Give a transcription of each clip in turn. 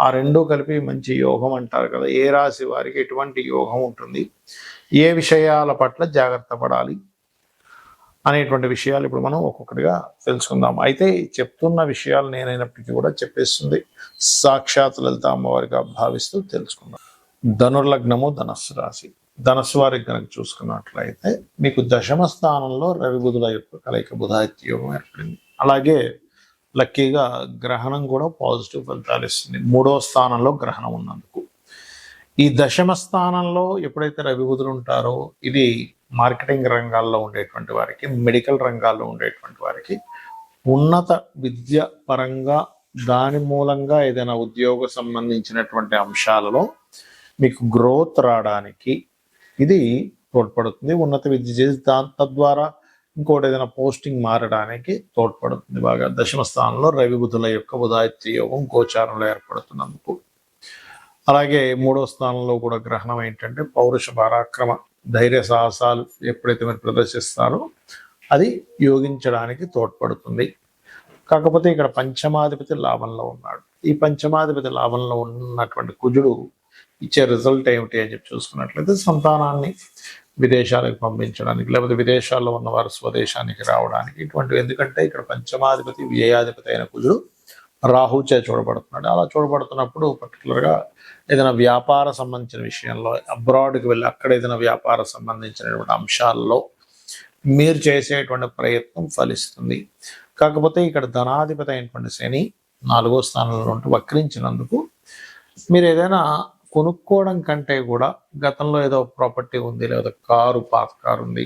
ఆ రెండు కలిపి మంచి యోగం అంటారు కదా. ఏ రాశి వారికి ఎటువంటి యోగం ఉంటుంది? ఏ విషయాల పట్ల జాగ్రత్త పడాలి? అనేటువంటి విషయాలు ఇప్పుడు మనం ఒక్కొక్కటిగా తెలుసుకుందాం. అయితే చెప్తున్న విషయాలు నేనైనప్పటికీ కూడా చెప్పేస్తుంది. సాక్షాత్ లలిత అమ్మవారిగా భావిస్తూ తెలుసుకుందాం. ధనుర్లగ్నము ధనస్సు రాశి. ధనస్సు వారికి కనుక చూసుకున్నట్లయితే మీకు దశమ స్థానంలో రవి బుధుల యొక్క కలయిక బుధాదిత్య యోగం ఏర్పడింది. అలాగే లక్కీగా గ్రహణం కూడా పాజిటివ్ ఫలితాలు ఇస్తుంది. మూడో స్థానంలో గ్రహణం ఉన్నందుకు. ఈ దశమ స్థానంలో ఎప్పుడైతే రవి ఉంటారో ఇది మార్కెటింగ్ రంగాల్లో ఉండేటువంటి వారికి మెడికల్ రంగాల్లో ఉండేటువంటి వారికి ఉన్నత విద్య పరంగా దాని మూలంగా ఏదైనా ఉద్యోగ సంబంధించినటువంటి అంశాలలో మీకు గ్రోత్ రావడానికి ఇది తోడ్పడుతుంది. ఉన్నత విద్య చేసి దాని తద్వారా ఇంకోటి ఏదైనా పోస్టింగ్ మారడానికి తోడ్పడుతుంది. బాగా దశమ స్థానంలో రవి బుధుల యొక్క ఉదాయత్రి యోగం గోచారంలో ఏర్పడుతున్నందుకు. అలాగే మూడో స్థానంలో కూడా గ్రహణం ఏంటంటే పౌరుష పరాక్రమ ధైర్య సాహసాలు ఎప్పుడైతే మీరు ప్రదర్శిస్తారో అది యోగించడానికి తోడ్పడుతుంది. కాకపోతే ఇక్కడ పంచమాధిపతి లాభంలో ఉన్నాడు. ఈ పంచమాధిపతి లాభంలో ఉన్నటువంటి కుజుడు ఇచ్చే రిజల్ట్ ఏమిటి అని చెప్పి చూసుకున్నట్లయితే సంతానాన్ని విదేశాలకు పంపించడానికి లేకపోతే విదేశాల్లో ఉన్న వారు స్వదేశానికి రావడానికి ఇటువంటివి. ఎందుకంటే ఇక్కడ పంచమాధిపతి వ్యయాధిపతి అయిన కుజుడు రాహుచే చూడబడుతున్నాడు. అలా చూడబడుతున్నప్పుడు పర్టికులర్గా ఏదైనా వ్యాపార సంబంధించిన విషయంలో అబ్రాడ్కి వెళ్ళి అక్కడ ఏదైనా వ్యాపార సంబంధించినటువంటి అంశాల్లో మీరు చేసేటువంటి ప్రయత్నం ఫలిస్తుంది. కాకపోతే ఇక్కడ ధనాధిపతి అయినటువంటి శని నాలుగో స్థానంలో ఉంటూ వక్రించినందుకు మీరు ఏదైనా కొనుక్కోవడం కంటే కూడా గతంలో ఏదో ప్రాపర్టీ ఉంది లేదా కారు పాత కారు ఉంది.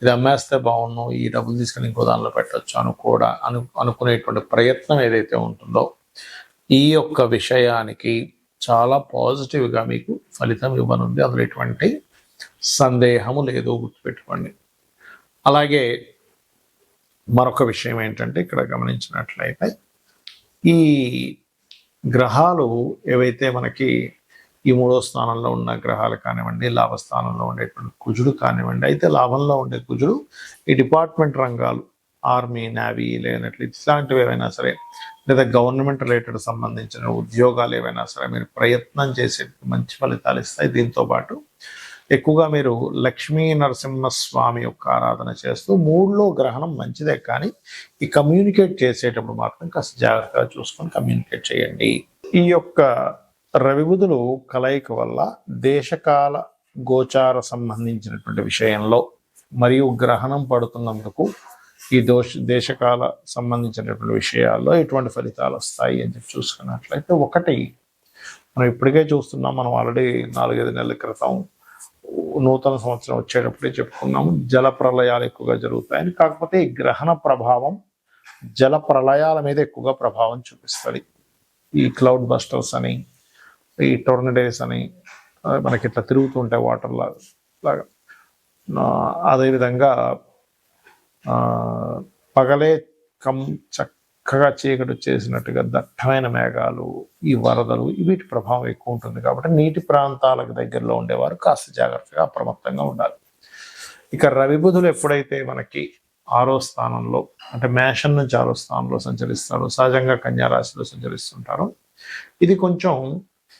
ఇది అమ్మేస్తే బాగున్నాం ఈ డబ్బులు తీసుకొని ఇంకో దానిలో పెట్టచ్చు అనుకోడా అను అనుకునేటువంటి ప్రయత్నం ఏదైతే ఉంటుందో ఈ యొక్క విషయానికి చాలా పాజిటివ్గా మీకు ఫలితం ఇవ్వనుంది. అందులో ఎటువంటి సందేహము లేదు గుర్తుపెట్టుకోండి. అలాగే మరొక విషయం ఏంటంటే ఇక్కడ గమనించినట్లయితే ఈ గ్రహాలు ఏవైతే మనకి ఈ మూడో స్థానంలో ఉన్న గ్రహాలు కానివ్వండి లాభస్థానంలో ఉండేటువంటి కుజుడు కానివ్వండి అయితే లాభంలో ఉండే కుజుడు ఈ డిపార్ట్మెంట్ రంగాలు ఆర్మీ నేవీ లేనట్లు ఇట్లాంటివి ఏవైనా సరే లేదా గవర్నమెంట్ రిలేటెడ్ సంబంధించిన ఉద్యోగాలు ఏవైనా సరే మీరు ప్రయత్నం చేసే మంచి ఫలితాలు ఇస్తాయి. దీంతో పాటు ఎక్కువగా మీరు లక్ష్మీ నరసింహస్వామి యొక్క ఆరాధన చేస్తూ మూడులో గ్రహణం మంచిదే కానీ ఈ కమ్యూనికేట్ చేసేటప్పుడు మాత్రం కాస్త జాగ్రత్తగా చూసుకొని కమ్యూనికేట్ చేయండి. ఈ యొక్క రవిబుధులు కలయిక వల్ల దేశకాల గోచార సంబంధించినటువంటి విషయంలో మరియు గ్రహణం పడుతున్నందుకు ఈ దోష దేశకాల సంబంధించినటువంటి విషయాల్లో ఎటువంటి ఫలితాలు వస్తాయి అని చెప్పి చూసుకున్నట్లయితే ఒకటి మనం ఇప్పటికే చూస్తున్నాం మనం ఆల్రెడీ నాలుగైదు నెలల క్రితం నూతన సంవత్సరం వచ్చేటప్పుడే చెప్పుకున్నాము జల ప్రళయాలు ఎక్కువగా జరుగుతాయని. కాకపోతే ఈ గ్రహణ ప్రభావం జల ప్రళయాల మీద ఎక్కువగా ప్రభావం చూపిస్తుంది. ఈ క్లౌడ్ బస్టర్స్ అని ఈ టోర్నడేస్ అని మనకి ఇట్లా తిరుగుతూ ఉంటాయి వాటర్ లాగా. అదేవిధంగా పగలే కం చక్కగా చీకటి చేసినట్టుగా దట్టమైన మేఘాలు ఈ వరదలు వీటి ప్రభావం ఎక్కువ ఉంటుంది కాబట్టి నీటి ప్రాంతాలకు దగ్గరలో ఉండేవారు కాస్త జాగ్రత్తగా అప్రమత్తంగా ఉండాలి. ఇక రవి బుధులు ఎప్పుడైతే మనకి ఆరో స్థానంలో అంటే మేషన్ నుంచి ఆరో స్థానంలో సంచరిస్తారు సహజంగా కన్యా రాశిలో సంచరిస్తుంటారో ఇది కొంచెం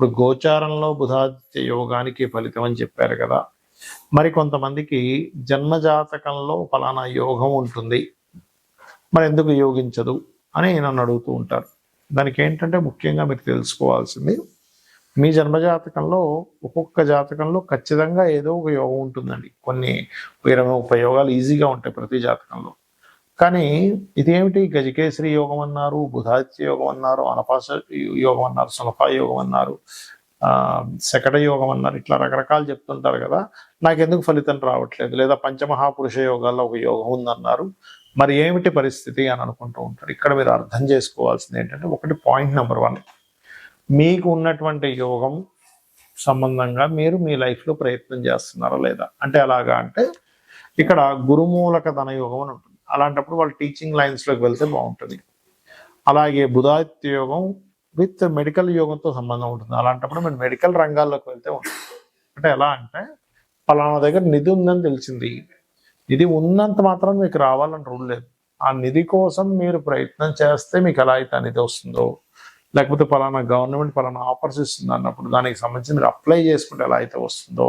ఇప్పుడు గోచారంలో బుధాదిత్య యోగానికి ఫలితం అని చెప్పారు కదా. మరి కొంతమందికి జన్మజాతకంలో ఫలానా యోగం ఉంటుంది. మరి ఎందుకు యోగించదు అని నన్ను అడుగుతూ ఉంటారు. దానికి ఏంటంటే ముఖ్యంగా మీరు తెలుసుకోవాల్సింది మీ జన్మజాతకంలో ఒక్కొక్క జాతకంలో ఖచ్చితంగా ఏదో ఒక యోగం ఉంటుందండి. కొన్ని ఇరవై ముప్పై యోగాలు ఈజీగా ఉంటాయి ప్రతి జాతకంలో. కానీ ఇదేమిటి గజకేసరి యోగం అన్నారు బుధాదిత్య యోగం అన్నారు అనపాస యోగం అన్నారు సులఫా యోగం అన్నారు శకట యోగం అన్నారు ఇట్లా రకరకాలు చెప్తుంటారు కదా. నాకెందుకు ఫలితం రావట్లేదు? లేదా పంచమహాపురుష యోగాల్లో ఒక యోగం ఉందన్నారు. మరి ఏమిటి పరిస్థితి అని అనుకుంటూ ఉంటారు. ఇక్కడ మీరు అర్థం చేసుకోవాల్సింది ఏంటంటే ఒకటి పాయింట్ నెంబర్ వన్. మీకు ఉన్నటువంటి యోగం సంబంధంగా మీరు మీ లైఫ్లో ప్రయత్నం చేస్తున్నారా లేదా? అంటే ఎలాగా అంటే ఇక్కడ గురుమూలక ధన యోగం అని ఉంటుంది. అలాంటప్పుడు వాళ్ళు టీచింగ్ లైన్స్లోకి వెళ్తే బాగుంటుంది. అలాగే బుధాదిత్య యోగం విత్ మెడికల్ యోగంతో సంబంధం ఉంటుంది. అలాంటప్పుడు మీరు మెడికల్ రంగాల్లోకి వెళ్తే ఉంటుంది. అంటే ఎలా అంటే పలానా దగ్గర నిధి ఉందని తెలిసింది. నిధి ఉన్నంత మాత్రం మీకు రావాలని రూల్ లేదు. ఆ నిధి కోసం మీరు ప్రయత్నం చేస్తే మీకు ఎలా అయితే అనేది వస్తుందో లేకపోతే పలానా గవర్నమెంట్ పలానా ఆఫర్స్ ఇస్తుంది అన్నప్పుడు దానికి సంబంధించి మీరు అప్లై చేసుకుంటే ఎలా అయితే వస్తుందో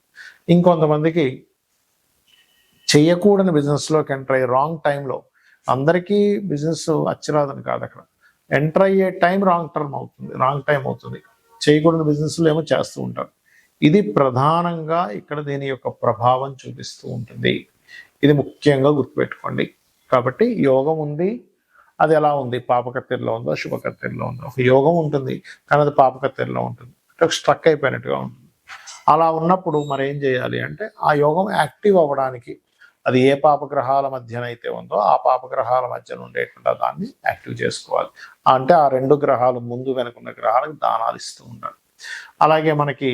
ఇంకొంతమందికి చేయకూడని బిజినెస్లోకి ఎంటర్ అయ్యే రాంగ్ టైంలో అందరికీ బిజినెస్ అచ్చిరాదని కాదు అక్కడ. ఎంటర్ అయ్యే టైం రాంగ్ టర్మ్ అవుతుంది రాంగ్ టైం అవుతుంది. చేయకూడని బిజినెస్లు ఏమో చేస్తూ ఉంటారు. ఇది ప్రధానంగా ఇక్కడ దీని యొక్క ప్రభావం చూపిస్తూ ఉంటుంది. ఇది ముఖ్యంగా గుర్తుపెట్టుకోండి. కాబట్టి యోగం ఉంది అది ఎలా ఉంది? పాపకత్తెరలో ఉందో? శుభకత్తెరలో ఉందో? ఒక యోగం ఉంటుంది కానీ అది పాపకత్తెరలో ఉంటుంది. అంటే ఒక స్ట్రక్ అయిపోయినట్టుగా ఉంటుంది. అలా ఉన్నప్పుడు మరి ఏం చేయాలి అంటే ఆ యోగం యాక్టివ్ అవ్వడానికి అది ఏ పాపగ్రహాల మధ్యనైతే ఉందో ఆ పాపగ్రహాల మధ్యన ఉండేటువంటి దాన్ని యాక్టివ్ చేసుకోవాలి. అంటే ఆ రెండు గ్రహాలు ముందు వెనుకున్న గ్రహాలకు దానాలు ఇస్తూ ఉండాలి. అలాగే మనకి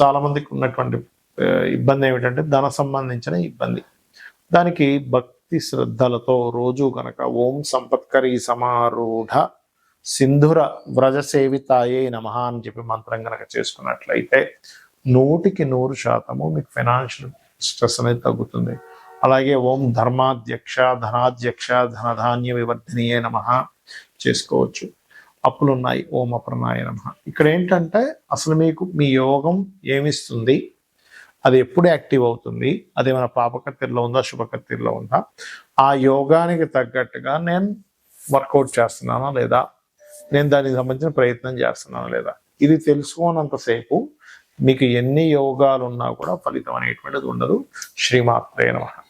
చాలామందికి ఉన్నటువంటి ఇబ్బంది ఏమిటంటే ధన సంబంధించిన ఇబ్బంది. దానికి భక్తి శ్రద్ధలతో రోజు కనుక ఓం సంపత్కరి సమారూఢ సింధుర వ్రజసేవితాయే నమ నమః అని చెప్పి మంత్రం గనక చేసుకున్నట్లయితే నూటికి నూరు శాతము మీకు ఫైనాన్షియల్ స్ట్రెస్ అనేది తగ్గుతుంది. అలాగే ఓం ధర్మాధ్యక్ష ధనాధ్యక్ష ధనధాన్య వివర్ధనీయే నమ చేసుకోవచ్చు. అప్పులు ఉన్నాయి ఓం అప్రనాయ నమ. ఇక్కడ ఏంటంటే అసలు మీకు మీ యోగం ఏమిస్తుంది? అది ఎప్పుడు యాక్టివ్ అవుతుంది? అది మన పాపకత్తిలో ఉందా? శుభకత్తిలో ఉందా? ఆ యోగానికి తగ్గట్టుగా నేను వర్కౌట్ చేస్తున్నానా లేదా? నేను దానికి సంబంధించిన ప్రయత్నం చేస్తున్నాను లేదా? ఇది తెలుసుకోనంతసేపు మీకు ఎన్ని యోగాలు ఉన్నా కూడా ఫలితం అనేటువంటిది ఉండదు. శ్రీమాత్రే నమః.